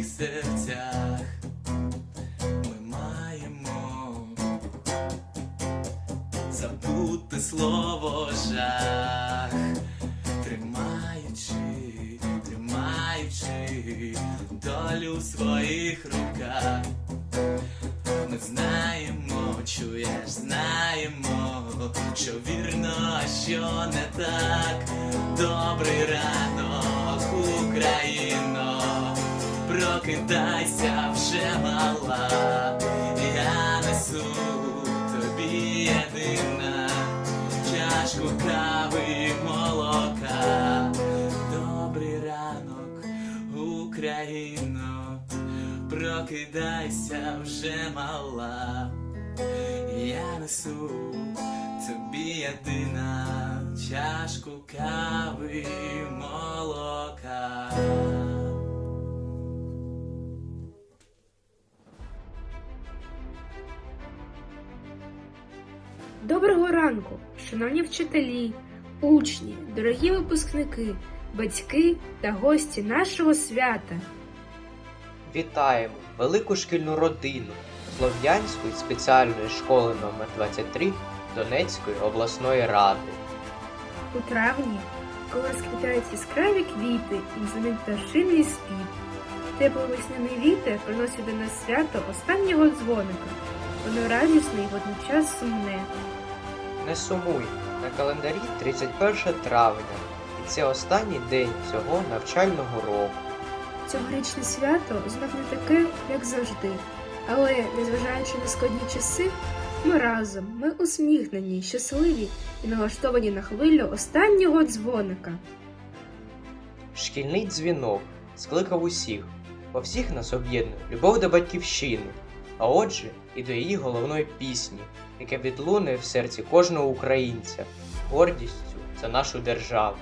в своїх серцях. Прокидайся вже мала. Я несу тобі єдина чашку кави молока. Добрий ранок, Україно, прокидайся вже мала. Я несу тобі єдина чашку кави молока. Доброго ранку, шановні вчителі, учні, дорогі випускники, батьки та гості нашого свята. Вітаємо велику шкільну родину Слов'янської спеціальної школи номер 23 Донецької обласної ради. У травні, коли розквітають яскраві квіти і дзвонить пташиний спів, теплий весняний вітер приносить до нас свято останнього дзвоника. Воно радісне і водночас сумне. Не сумуй, на календарі 31 травня, і це останній день цього навчального року. Цьогорічне свято знов не таке, як завжди. Але, незважаючи на складні часи, ми разом, ми усміхнені, щасливі і налаштовані на хвилю останнього дзвоника. Шкільний дзвінок скликав усіх, бо всіх нас об'єднує любов до батьківщини, а отже, і до її головної пісні, яка відлунує в серці кожного українця, гордістю за нашу державу.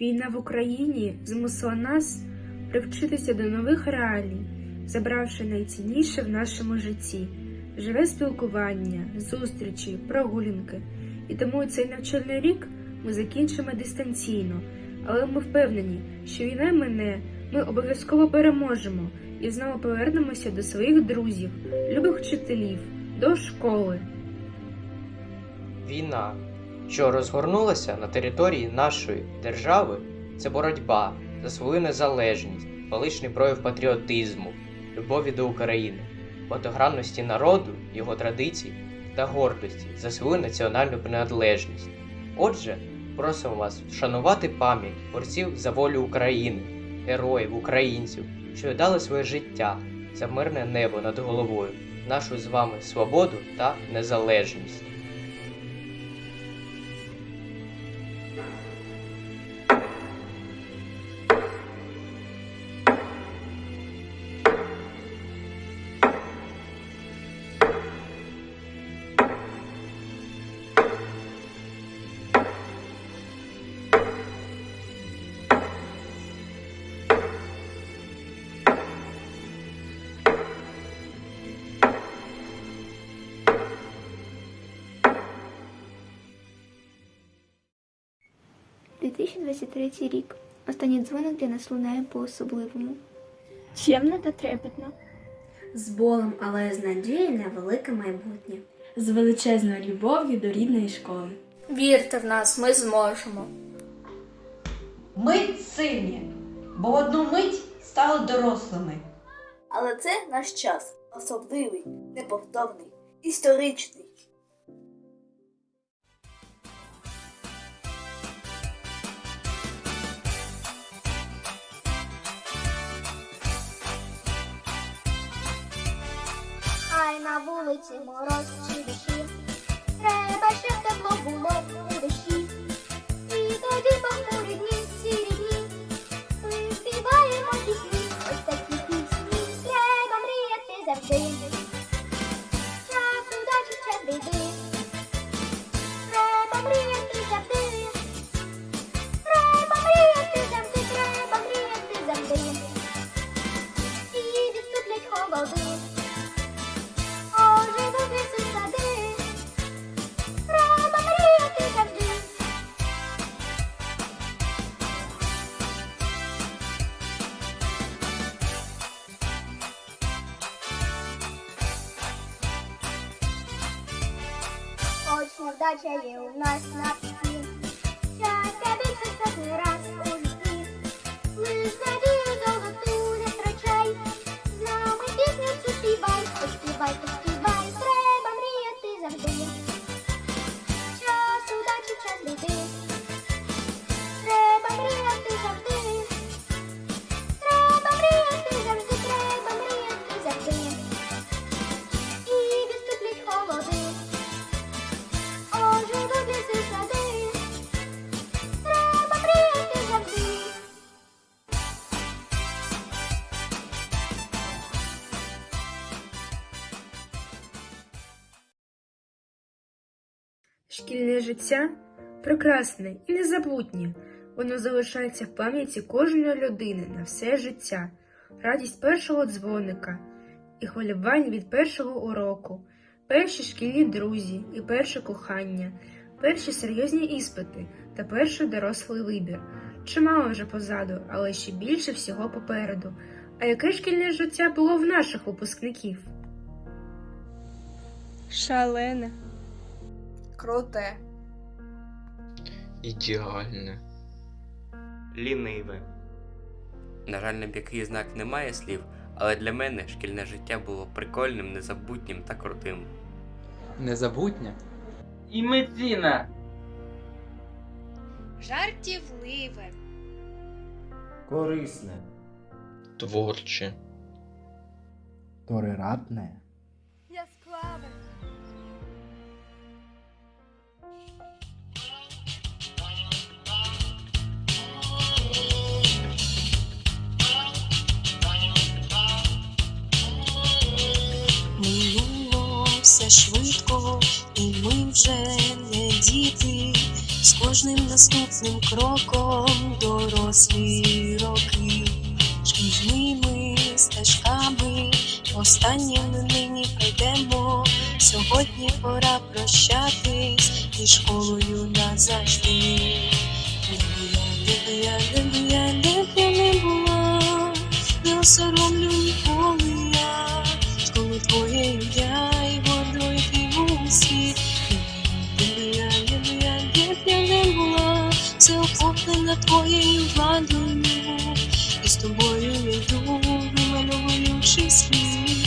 Війна в Україні змусила нас привчитися до нових реалій, забравши найцінніше в нашому житті живе спілкування, зустрічі, прогулянки. І тому цей навчальний рік ми закінчимо дистанційно, але ми впевнені, що війна мине, ми обов'язково переможемо і знову повернемося до своїх друзів, любих вчителів, до школи. Війна, що розгорнулася на території нашої держави, це боротьба за свою незалежність, величний прояв патріотизму, любові до України, багатогранності народу, його традицій та гордості за свою національну приналежність. Отже, просимо вас вшанувати пам'ять борців за волю України, героїв, українців, що дали своє життя за мирне небо над головою, нашу з вами свободу та незалежність. 2023 рік. Останній дзвоник для нас лунає по-особливому. Чемно та трепетно. З болем, але з надією на велике майбутнє. З величезною любов'ю до рідної школи. Вірте в нас, ми зможемо. Ми сильні, бо в одну мить стали дорослими. Але це наш час особливий, неповторний, історичний. На вулиці мороз чи дощі, треба, щоб тепло було у життя прекрасне і незабутнє. Воно залишається в пам'яті кожної людини на все життя, радість першого дзвоника і хвилювання від першого уроку, перші шкільні друзі і перше кохання, перші серйозні іспити та перший дорослий вибір. Чимало вже позаду, але ще більше всього попереду. А яке шкільне життя було в наших випускників? Шалене. Круте. Ідеальне. ліниве. На жаль, на м'який знак немає слів, але для мене шкільне життя було прикольним, незабутнім та крутим. Незабутнє. Імитіна. Жартівливе. Корисне. Творче. Толерантне. Швидко, і ми вже не діти. З кожним наступним кроком дорослі роки, шкільними стежками, останніми нині прийдемо. Сьогодні пора прощатись і школою назавжди. Де б я, де б я, де б я не була, не осоромлю охоплена твоєю владою, і з тобою йду, вимальовуючи світ.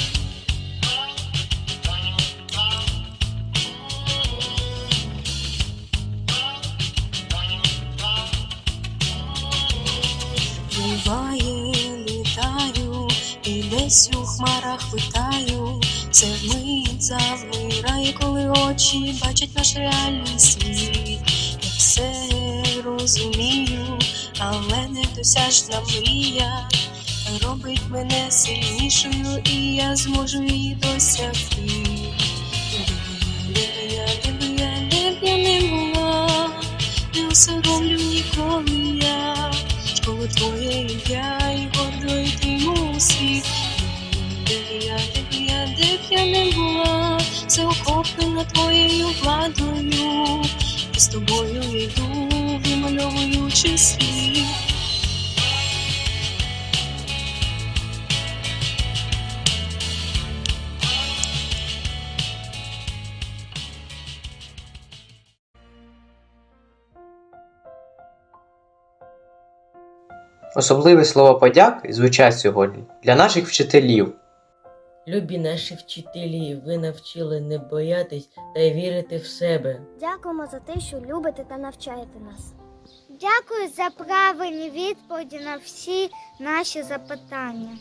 Буває, літаю, і десь у хмарах витаю, все вмить завмирає, коли очі бачать наш реальний світ. Я все розумію, але недосяжна мрія робить мене сильнішою, і я зможу її досягти. Де б я, де б я, де б я не була, не осоромлю ніколи я школи твоєї я і гордо йтиму у світ. Б я, де б я, не була, все охоплена твоєю владою, і з тобою йду, вимальовуючи світ. Особливе слово подяки звучать сьогодні для наших вчителів. Любі наші вчителі, ви навчили не боятись та й вірити в себе. Дякуємо за те, що любите та навчаєте нас. Дякую за правильні відповіді на всі наші запитання.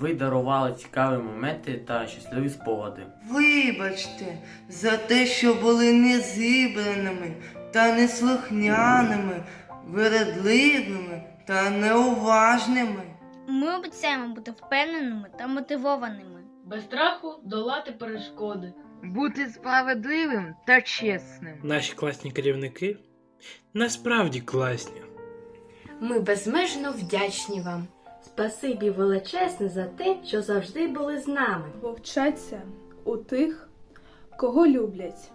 Ви дарували цікаві моменти та щасливі спогади. Вибачте за те, що були незібраними та неслухняними, вередливими та неуважними. Ми обіцяємо бути впевненими та мотивованими. Без страху долати перешкоди. Бути справедливим та чесним. Наші класні керівники насправді класні. Ми безмежно вдячні вам. Спасибі величезне за те, що завжди були з нами. Бо вчаться у тих, кого люблять.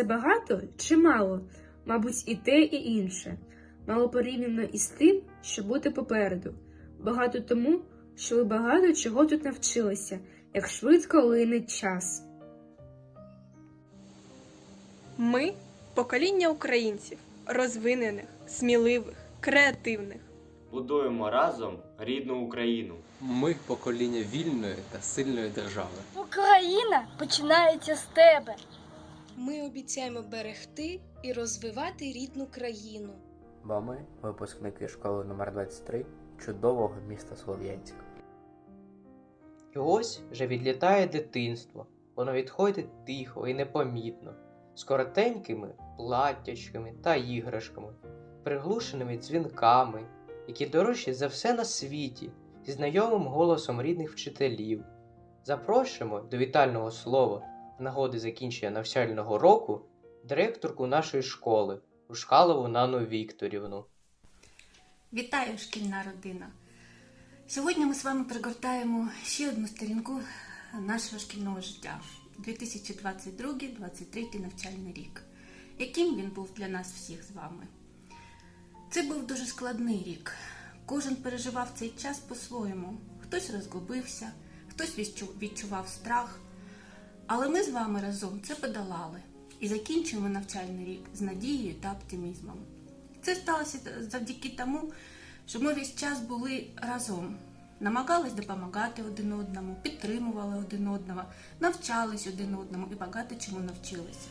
Це багато чи мало? Мабуть, і те, і інше. Мало порівняно із тим, що бути попереду. Багато тому, що ви багато чого тут навчилися, як швидко лине час. Ми покоління українців, розвинених, сміливих, креативних. Будуємо разом рідну Україну. Ми покоління вільної та сильної держави. Україна починається з тебе. Ми обіцяємо берегти і розвивати рідну країну. Бо ми, випускники школи номер 23 чудового міста Слов'янська. І ось вже відлітає дитинство. Воно відходить тихо і непомітно, з коротенькими платтячками та іграшками, приглушеними дзвінками, які дорожчі за все на світі, зі знайомим голосом рідних вчителів. Запрошуємо до вітального слова нагоди закінчення навчального року директорку нашої школи Ушкалову Нану Вікторівну. Вітаю, шкільна родина! Сьогодні ми з вами пригортаємо ще одну сторінку нашого шкільного життя 2022-2023 навчальний рік. Яким він був для нас всіх з вами? Це був дуже складний рік. Кожен переживав цей час по-своєму. Хтось розгубився, хтось відчував страх. Але ми з вами разом це подолали і закінчуємо навчальний рік з надією та оптимізмом. Це сталося завдяки тому, що ми весь час були разом, намагались допомагати один одному, підтримували один одного, навчались один одному і багато чому навчилися.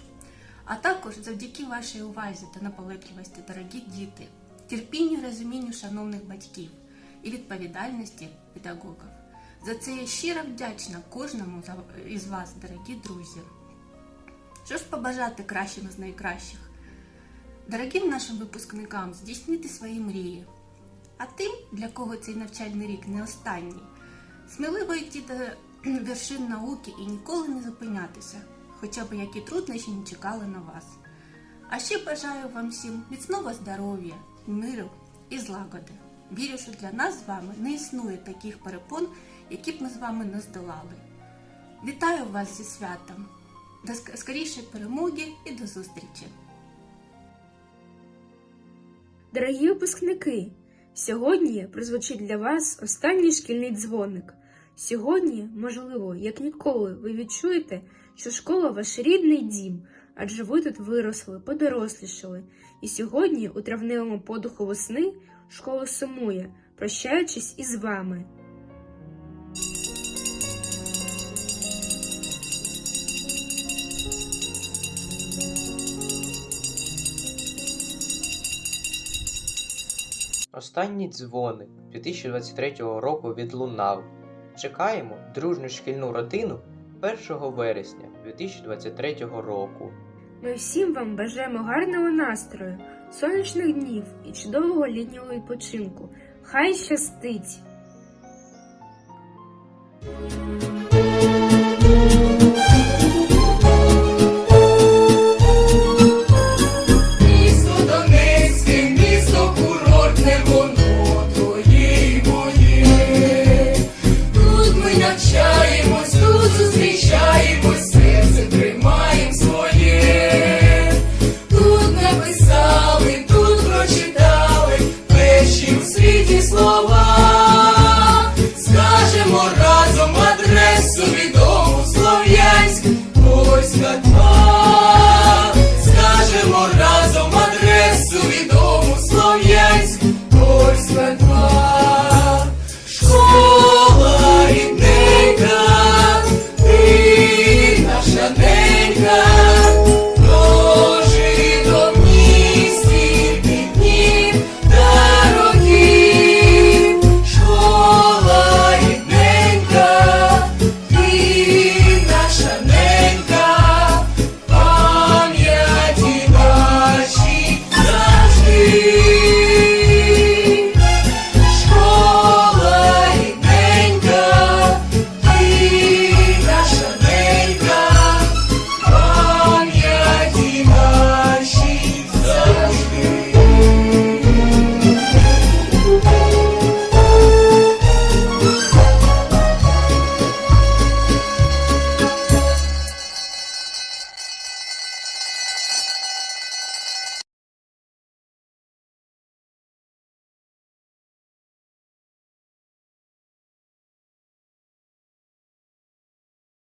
А також завдяки вашій увазі та наполегливості, дорогі діти, терпінню розумінню шановних батьків і відповідальності педагогів. За це я щиро вдячна кожному із вас, дорогі друзі. Що ж побажати кращим з найкращих? Дорогим нашим випускникам здійснити свої мрії. А тим, для кого цей навчальний рік не останній, сміливо йти до вершин науки і ніколи не зупинятися, хоча б які труднощі не чекали на вас. А ще бажаю вам всім міцного здоров'я, миру і злагоди. Вірю, що для нас з вами не існує таких перепон, які б ми з вами не здолали. Вітаю вас зі святом! До ск- скорішої перемоги і до зустрічі! Дорогі випускники, сьогодні прозвучить для вас останній шкільний дзвоник. Сьогодні, можливо, як ніколи, ви відчуєте, що школа ваш рідний дім, адже ви тут виросли, подорослішали. І сьогодні, у травневому подуху весни, школа сумує, прощаючись із вами. Останній дзвоник 2023 року відлунав. Чекаємо дружню шкільну родину 1 вересня 2023 року. Ми всім вам бажаємо гарного настрою, сонячних днів і чудового літнього відпочинку. Хай щастить!